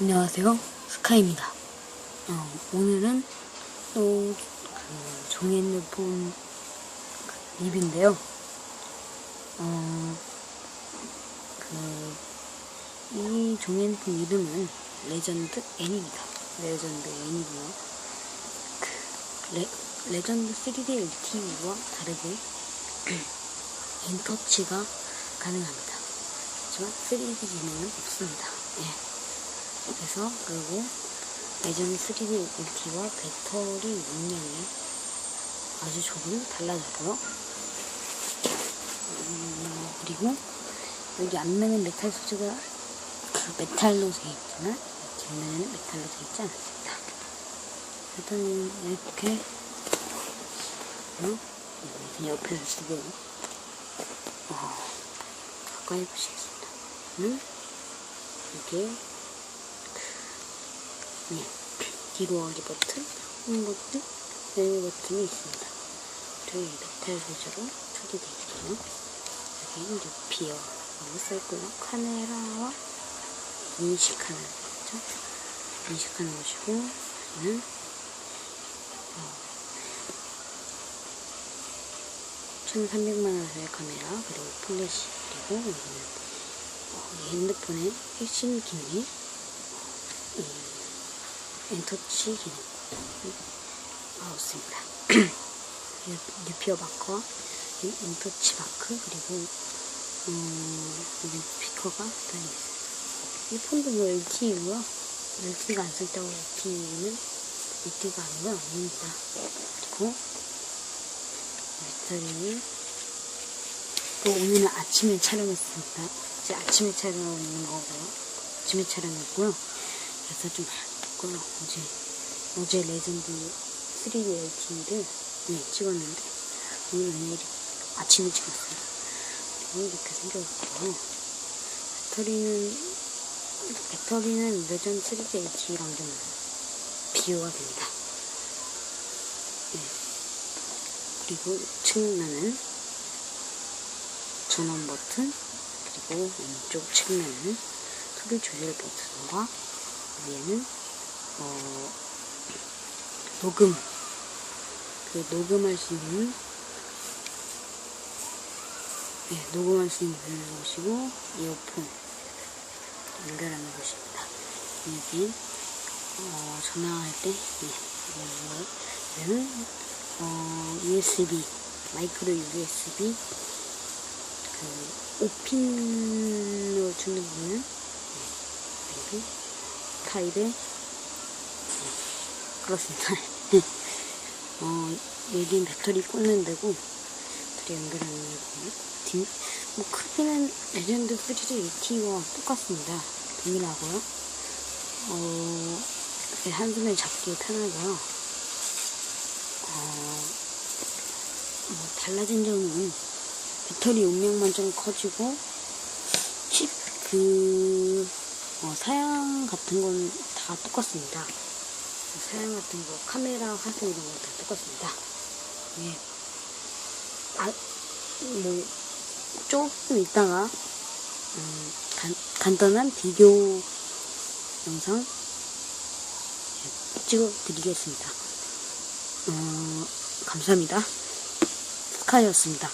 안녕하세요. 스카이입니다. 어, 오늘은 또 그 종이핸드폰 그 리뷰인데요. 어, 그, 이 종이핸드폰 이름은 레전드 N입니다. 레전드 N이고요. 그, 레, 레전드 3D LTE와 다르게 인터치가 가능합니다. 하지만 3D 기능은 없습니다. 예. 그래서 그리고 예전 3D LTE와 배터리 용량이 아주 조금 달라졌고요. 음, 그리고 여기 앞면은 메탈 소재가 그 메탈로 되어 있지만 뒷면에는 메탈로 되어 있지 않습니다. 일단 이렇게 어? 일단 옆에서 쓰고요. 어, 가까이 보시겠습니다. 음? 이게 네. 뒤로 하기 버튼, 홈 버튼, 메뉴 버튼이 있습니다. 이 메탈 소재로 처리되어 있고요. 여기 루피어라고 써있고요. 카메라와 인식하는 거죠. 인식하는 것이고, 여기는 어, 1300만 원짜리 카메라, 그리고 플래시, 그리고 여기는 어, 이 핸드폰의 핵심 기능이 이 엔터치 기능 마우스입니다. 유- 유피어 마커와 이 엔터치 마크 그리고 음, 여기 스피커가 달려있어요. 이 폰도 뭐 LTE고요. LTE가 안 쓸다고 LTE는 LTE가 아니고 아닙니다. 그리고 배터리는 또 오늘은 아침에 촬영했습니다. 이제 아침에 촬영하고 있는 거고요. 아침에 촬영했고요. 그래서 좀 바꿨고요. 어제, 어제 레전드 3D LTE를 네, 찍었는데, 오늘은 내일 아침에 찍었어요. 이렇게 생겼고요. 배터리는, 배터리는 레전드 3D LTE랑 좀 비교가 됩니다. 네. 그리고 측면은 전원 버튼, 그리고 왼쪽 측면은 소리 조절 버튼과 위에는 어, 녹음. 그 녹음할 수 있는 네, 녹음할 수 있는 곳이고 이어폰. 연결하는 곳입니다. 여기 어, 전화할 때 네, 여기는 어, USB 마이크로 USB. 그 5핀으로 주는 거는 네, 타입의 네, 그렇습니다. 어, 여긴 배터리 꽂는 데고 배터리 연결하는 데고 뒤, 뭐 크기는 레전드 3D LTE와 똑같습니다. 동일하고요. 어, 이렇게 한 손에 잡기 편하고요. 어, 뭐 달라진 점은 배터리 용량만 좀 커지고 칩 그 어, 사양 같은 건 다 똑같습니다. 사양 같은 거 카메라 화소 이런 거 다 똑같습니다. 예. 아, 뭐 조금 있다가 음, 간, 간단한 비교 영상 예, 찍어 드리겠습니다. 어, 감사합니다. 스카이였습니다.